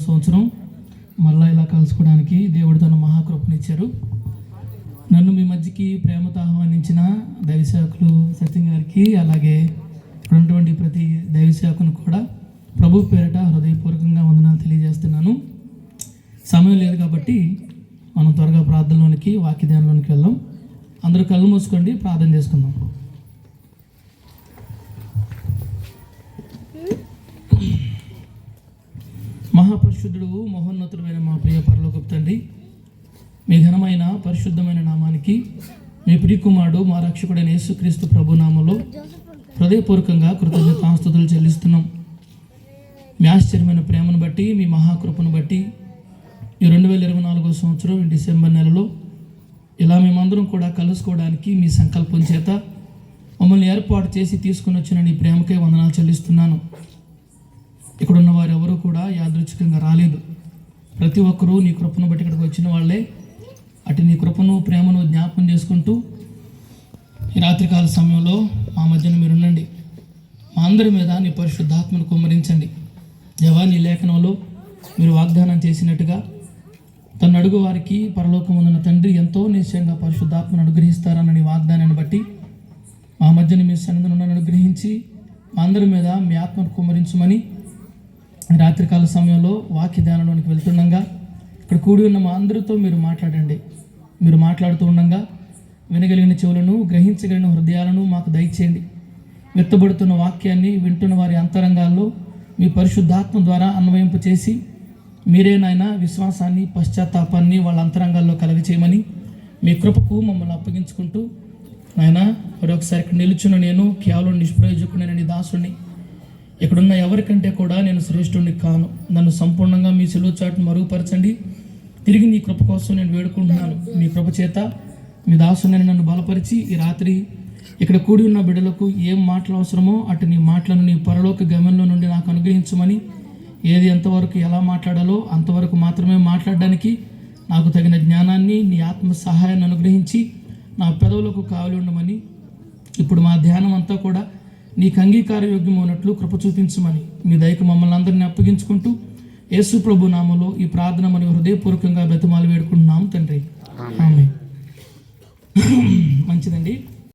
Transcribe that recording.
సంవత్సరం మళ్ళా ఇలా కలుసుకోవడానికి దేవుడు తన మహాకృపనిచ్చారు నన్ను మీ మధ్యకి ప్రేమతో ఆహ్వానించిన దైవసేవకులు సత్యం గారికి అలాగే ఉన్నటువంటి ప్రతి దైవసేవకుని కూడా ప్రభు పేరట హృదయపూర్వకంగా వందనాలు తెలియజేస్తున్నాను. సమయం లేదు కాబట్టి మనం త్వరగా ప్రార్థనలోనికి వాక్యధ్యానంలోనికి వెళ్దాం. అందరూ కళ్ళు మూసుకోండి ప్రార్థన చేసుకుందాం. మహాపరిశుద్ధుడు మహోన్నతుడమైన మా ప్రియ పరలోకపు తండ్రి మీ ఘనమైన పరిశుద్ధమైన నామానికి మీ ప్రియకుమారుడు మా రక్షకుడైన యేసుక్రీస్తు ప్రభు నామంలో హృదయపూర్వకంగా కృతజ్ఞతాస్తుతులు చెల్లిస్తున్నాం. మీ ఆశ్చర్యమైన ప్రేమను బట్టి మీ మహాకృపను బట్టి ఈ రెండు వేల ఇరవై నాలుగో సంవత్సరం డిసెంబర్ నెలలో ఇలా మేమందరం కూడా కలుసుకోవడానికి మీ సంకల్పం చేత మమ్మల్ని ఏర్పాటు చేసి తీసుకుని వచ్చిన నీ ప్రేమకే వందనాలు చెల్లిస్తున్నాను. ఇక్కడున్న వారు ఎవరు కూడా యాదృచ్ఛికంగా రాలేదు. ప్రతి ఒక్కరూ నీ కృపను బట్టి ఇక్కడికి వచ్చిన వాళ్ళే. అటు నీ కృపను ప్రేమను జ్ఞాపకం చేసుకుంటూ ఈ రాత్రికాల సమయంలో మా మధ్యన మీరు ఉండండి మా అందరి మీద నీ పరిశుద్ధాత్మను కుమ్మరించండి. దేవా నీ లేఖనంలో మీరు వాగ్దానం చేసినట్టుగా తన అడుగు వారికి పరలోకముందున్న తండ్రి ఎంతో నిశ్చయంగా పరిశుద్ధాత్మను అనుగ్రహిస్తారన్న వాగ్దానాన్ని బట్టి మా మధ్యన మీ సన్నిధిని అనుగ్రహించి మా అందరి మీద మీ ఆత్మను కుమ్మరించమని రాత్రికాల సమయంలో వాక్య ధ్యానంలోనికి వెళ్తుండగా ఇక్కడ కూడి ఉన్న మా అందరితో మీరు మాట్లాడండి. మీరు మాట్లాడుతూ ఉండగా వినగలిగిన చెవులను గ్రహించగలిగిన హృదయాలను మాకు దయచేయండి. వెత్తబడుతున్న వాక్యాన్ని వింటున్న వారి అంతరంగాల్లో మీ పరిశుద్ధాత్మ ద్వారా అన్వయింపు చేసి మీరే నాయన విశ్వాసాన్ని పశ్చాత్తాపాన్ని వాళ్ళ అంతరంగాల్లో కలగచేయమని మీ కృపకు మమ్మల్ని అప్పగించుకుంటూ నాయన మరొకసారి ఇక్కడ నిలుచున్న నేను కేవలం నిష్ప్రయోజకుడైన నీ దాసుని ఇక్కడున్న ఎవరికంటే కూడా నేను శ్రేష్ఠుడిని కాను. నన్ను సంపూర్ణంగా మీ సెలవు చాటును మరుగుపరచండి. తిరిగి నీ కృప కోసం నేను వేడుకుంటున్నాను. మీ కృప చేత మీ దాసుని నన్ను బలపరిచి ఈ రాత్రి ఇక్కడ కూడి ఉన్న బిడ్డలకు ఏం మాటలు అవసరమో అటు నీ మాటలను నీ పరలోక గమనంలో నుండి నాకు అనుగ్రహించమని ఏది ఎంతవరకు ఎలా మాట్లాడాలో అంతవరకు మాత్రమే మాట్లాడడానికి నాకు తగిన జ్ఞానాన్ని నీ ఆత్మ సహాయాన్ని అనుగ్రహించి నా పెదవులకు కావలి ఉండమని ఇప్పుడు మా ధ్యానం అంతా కూడా నీకు అంగీకార యోగ్యమైనట్లు కృప చూపించమని మీ దయకు మమ్మల్ని అందరినీ అప్పగించుకుంటూ యేసు ప్రభు నామలో ఈ ప్రార్థన మరియు హృదయపూర్వకంగా బ్రతిమాలు వేడుకుంటున్నాం తండ్రి. ఆమె మంచిదండి.